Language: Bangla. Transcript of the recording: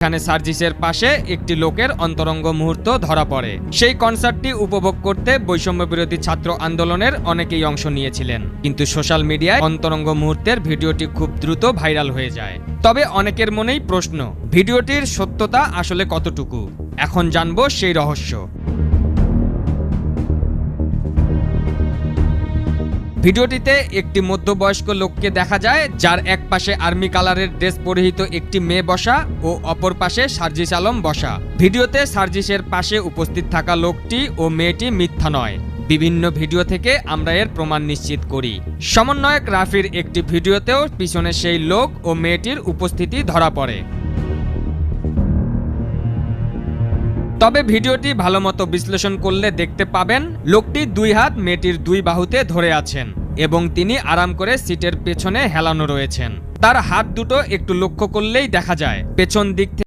এখানে সার্জিসের পাশে একটি লোকের অন্তরঙ্গ মুহূর্ত ধরা পড়ে। সেই কনসার্টটি উপভোগ করতে বৈষম্য বিরোধী ছাত্র আন্দোলনের অনেকেই অংশ নিয়েছিলেন। কিন্তু সোশ্যাল মিডিয়ায় অন্তরঙ্গ মুহূর্তের ভিডিওটি খুব দ্রুত ভাইরাল হয়ে যায়। তবে অনেকের মনেই প্রশ্ন, ভিডিওটির সত্যতা আসলে কতটুকু? এখন জানব সেই রহস্য। ভিডিওটিতে একটি মধ্যবয়স্ক লোককে দেখা যায়, যার এক পাশে আর্মি কালারের ড্রেস পরিহিত একটি মেয়ে বসা ও অপর পাশে সার্জিস আলম বসা। ভিডিওতে সার্জিসের পাশে উপস্থিত থাকা লোকটি ও মেয়েটি মিথ্যা নয়। বিভিন্ন ভিডিও থেকে আমরা এর প্রমাণ নিশ্চিত করি। সমন্বয়ক রাফির একটি ভিডিওতেও পিছনে সেই লোক ও মেয়েটির উপস্থিতি ধরা পড়ে। তবে ভিডিওটি ভালোমতো বিশ্লেষণ করলে দেখতে পাবেন, লোকটি দুই হাত মেয়েটির দুই বাহুতে ধরে আছেন এবং তিনি আরাম করে সিটের পেছনে হেলানো রয়েছেন। তার হাত দুটো একটু লক্ষ্য করলেই দেখা যায়, পেছন দিক থেকে